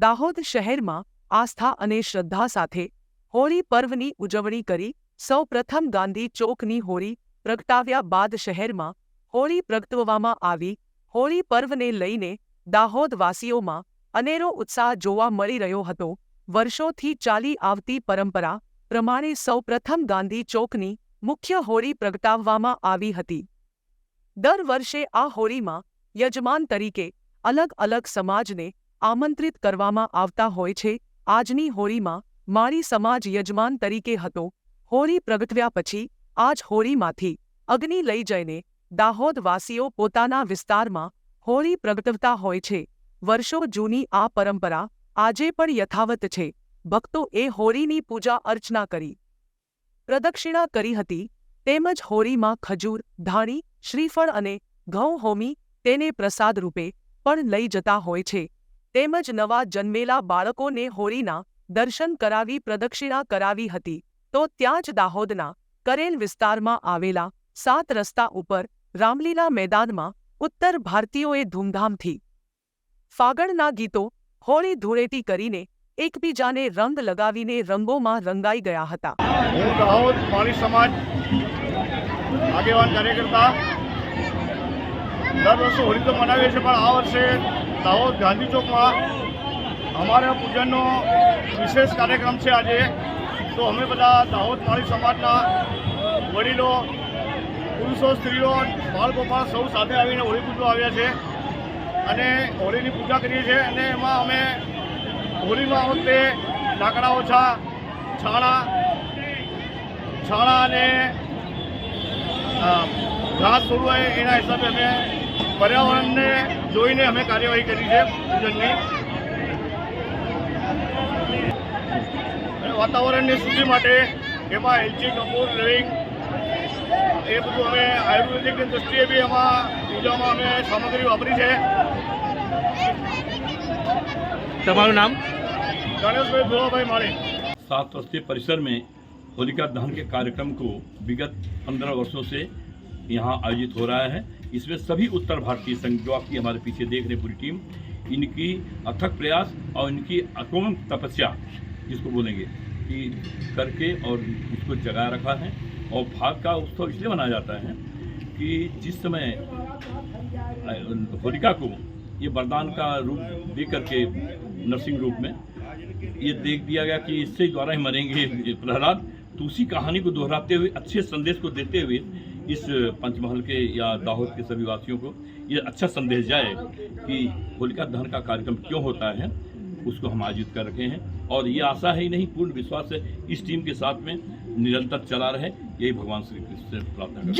દાહોદ શહેરમાં આસ્થા અને શ્રદ્ધા સાથે હોળી પર્વની ઉજવણી કરી સૌ પ્રથમ ગાંધી ચોકની હોળી પ્રગટાવ્યા બાદ શહેરમાં હોળી પ્રગટવવામાં આવી. હોળી પર્વને લઈને દાહોદવાસીઓમાં અનેરો ઉત્સાહ જોવા મળી રહ્યો હતો. વર્ષોથી ચાલી આવતી પરંપરા પ્રમાણે સૌ પ્રથમ ગાંધી ચોકની મુખ્ય હોળી પ્રગટાવવામાં આવી હતી. દર વર્ષે આ હોળીમાં યજમાન તરીકે અલગ અલગ સમાજને આમંત્રિત કરવામાં આવતા હોય છે. આજની હોળીમાં મારી સમાજ યજમાન તરીકે હતો. હોળી પ્રગટ્યા પછી આજ હોળીમાંથી અગ્નિ લઈ જઈને દાહોદવાસીઓ પોતાના વિસ્તારમાં હોળી પ્રગટવતા હોય છે. વર્ષો જૂની આ પરંપરા આજે પણ યથાવત છે. ભક્તો એ હોળીની પૂજા અર્ચના કરી, પ્રદક્ષિણા કરી હતી. તેમજ હોળીમાં ખજૂર, ધાણી શ્રીફળ અને ઘઉં હોમી તેને પ્રસાદ રૂપે પણ લઈ જતા હોય છે. તેમજ નવા જન્મેલા બાળકોને હોળીના દર્શન કરાવી પ્રદક્ષિણા કરાવી હતી. તો ત્યાં જ દાહોદના કરેલ વિસ્તારમાં આવેલા સાત રસ્તા ઉપર રામલીલા મેદાનમાં ઉત્તર ભારતીયોએ ધૂમધામથી ફાગણના ગીતો હોળી ધૂળેટી કરીને એકબીજાને રંગ લગાવીને રંગોમાં રંગાઈ ગયા હતા. હું દાહોદ માળી સમાજ આગેવાન કાર્યકર્તા. દર વર્ષે હોળી તો મનાવીએ છીએ, પણ આ વર્ષે દાહોદ ગાંધી ચોકમાં અમારા પૂજનનો વિશેષ કાર્યક્રમ છે આજે. તો અમે બધા દાહોદ માળી સમાજના વડીલો, પુરુષો, સ્ત્રીઓ, બાળ ગોપાળ સૌ સાથે આવીને હોળી પૂજવા આવ્યા છે. અને હોળીની પૂજા કરીએ છીએ અને એમાં અમે હોળીમાં વખતે લાકડા ઓછા છાણા છાણા અને ઘાસ થોડું હોય એના હિસાબે અમે પર્યાવરણને જોઈને અમે કાર્યવાહી કરી છે પૂજનની અને વાતાવરણની શુદ્ધિ માટે એમાં એલચી કપૂર લવિંગ એ બધું અમે આયુર્વેદિકની દૃષ્ટિએ બી એમાં પૂજામાં અમે સામગ્રી વાપરી છે તમારું નામ ગણેશભાઈ ધોળાભાઈ માળી सात रस्ते परिसर में होलिका दहन के कार्यक्रम को विगत पंद्रह वर्षों से यहाँ आयोजित हो रहा है। इसमें सभी उत्तर भारतीय संघ जो आपकी हमारे पीछे देख रहे पूरी टीम, इनकी अथक प्रयास और इनकी अकोम तपस्या जिसको बोलेंगे, कि करके और इसको जगा रखा है और भाग का उत्सव इसलिए मनाया जाता है कि जिस समय होलिका को ये वरदान का रूप दे करके नरसिंह रूप में ये देख दिया गया कि इससे द्वारा ही मरेंगे प्रहलाद। तो उसी कहानी को दोहराते हुए, अच्छे संदेश को देते हुए इस पंचमहल के या दाहोद के सभी वासियों को ये अच्छा संदेश जाए कि होलिका दहन का कार्यक्रम क्यों होता है, उसको हम आयोजित कर रखे हैं। और ये आशा है ही नहीं, पूर्ण विश्वास है, इस टीम के साथ में निरंतर चला रहे। यही भगवान श्री कृष्ण से प्रार्थना।